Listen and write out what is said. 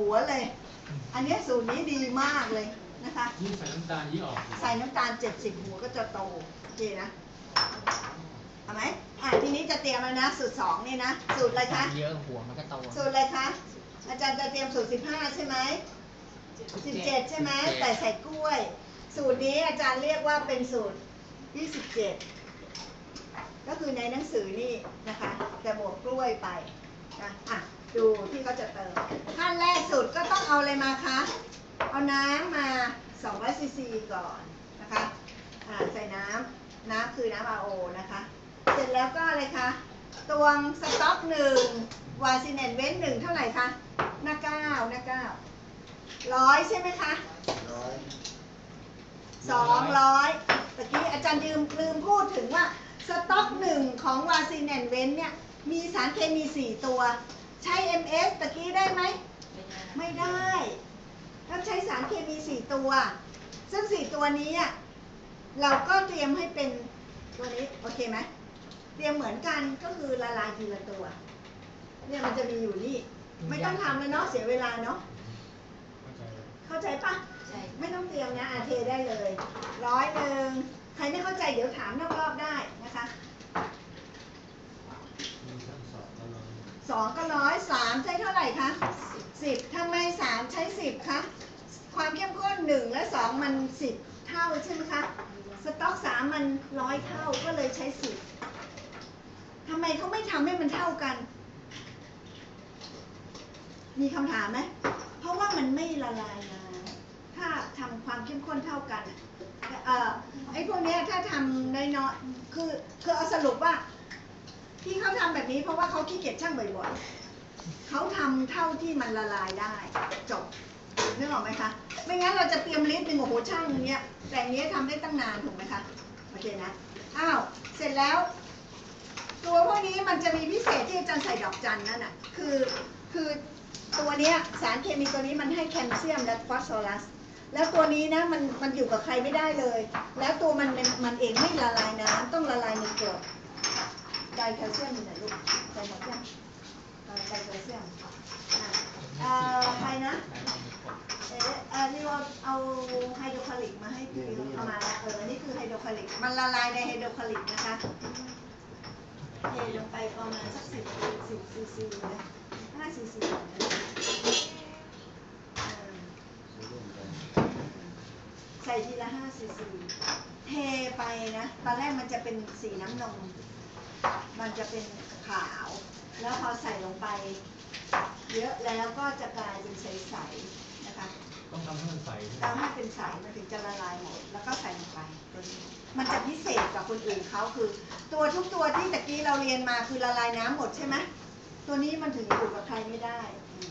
หัวเลย อันเนี้ยสูตรนี้ดีมากเลยนะคะยิ่งใส่น้ำตาลยิ่งออกใส่น้ำตาล 70 หัวก็จะโตโอเคนะเอาไหมอะทีนี้จะเตรียมแล้วนะ สูตรสองนี่นะสูตรอะไรคะเยอะหัวมันก็โตสูตรอะไรคะอาจารย์จะเตรียมสูตร 15 ใช่ไหม17 ใช่ไหม17แต่ใส่กล้วย สูตรนี้อาจารย์เรียกว่าเป็นสูตร 27 ก็คือในหนังสือนี่นะคะ แต่บวกกล้วยไปนะอะดูที่เขาจะเติมขั้นแรกสุ ดก็ต้องเอาอะไรมาคะ เอาน้ำมา200ซีซีก่อนนะคะอ่าใส่น้ำน้ำคือน้ำ RO นะคะ เสร็จแล้วก็อะไรคะตวงสต๊อกหนึ่งวาซิเนนเว้นหนึ่งเท่าไหร่คะหน้าเก้าหน้าเก้าร้อยใช่ไหมคะร้อยสองร้อยตะกี้อาจารย์ลืมลืมพูดถึงว่าสต๊อกหนึ่งของวาซิเนนเว้นเนี่ย มีสารเคมีสี่ตัว ใช้ MS ตะกี้ได้ไหม ไม่ได้ต้องใช้สารเคมีสี่ตัว ซึ่งสี่ตัวนี้อะเราก็เตรียมให้เป็นตัวนี้โอเคไหมเตรียมเหมือนกันก็คือละลายทีละตัว เนี่ยมันจะมีอยู่นี่ ไม่ต้องทำแล้วเนาะเสียเวลาเนาะเข้าใจเข้าใจปะใช่ ไม่ต้องเตรียมนะอาเทได้เลย ร้อยหนึ่งใครไม่เข้าใจเดี๋ยวถามนอกรอบได้นะคะ มีทั้งสองก็ลอง สองก็ร้อยสามใช้เท่าไหร่คะสิบทำไมสามใช้สิบคะ ความเข้มข้นหนึ่งและสองมันสิบเท่าใช่ไหมคะ สต๊อกสามมันร้อยเท่าก็เลยใช้สิบทำไมเขาไม่ทำให้มันเท่ากัน มีคำถามไหม เพราะว่ามันไม่ละลายน้ำถ้าทำความเข้มข้นเท่ากัน เอ่อไอ้พวกเนี้ยถ้าทำน้อยๆคือคือเอาสรุปว่า ที่เขาทำแบบนี้เพราะว่าเขาขี้เกียจช่างบ่อยๆเขาทำเท่าที่มันละลายได้ จบนึกออกไหมคะ ไม่งั้นเราจะเตรียมลิตรหนึ่งโอ้โหช่างอย่างเงี้ย แต่อันเนี้ยทำได้ตั้งนานถูกไหมคะโอเคนะอ้าวเสร็จแล้ว ตัวพวกนี้มันจะมีพิเศษที่อาจารย์ใส่ดอกจันนั่นน่ะคือคือตัวเนี้ยสารเคมีตัวนี้มันให้แคลเซียมและฟอสฟอรัส แล้วตัวนี้นะมันมันอยู่กับใครไม่ได้เลย แล้วตัวมันมันมันเองไม่ละลายน้ำต้องละลายในกรด ไดแคลเซียมอยู่ลูกไดแคลเซียมเอ่อไดแคลเซียมอะอ่อใครนะเอ๊ะเอ่อนี่ว่าเอาไฮโดรคลอริกมาให้พี่เอามาแล้วเออนี่คือไฮโดรคลอริก มันละลายในไฮโดรคลอริกนะคะเทลงไปประมาณสักสิบสิบซีซีนะห้าซีซีใส่ทีละห้าซีซีเทไปนะ ตอนแรกมันจะเป็นสีน้ำนม มันจะเป็นขาว แล้วพอใส่ลงไป เยอะแล้วก็จะกลายเป็นใสๆนะคะต้องทำให้มันใสใช่ไหมเราให้เป็นใสมันถึงจะละลายหมด แล้วก็ใส่ลงไปตัวนี้มันจะพิเศษกว่าคนอื่นเขาคือ ตัวทุกตัวที่ตะกี้เราเรียนมาคือละลายน้ำหมดใช่ไหมตัวนี้มันถึงอยู่กับใครไม่ได้อืม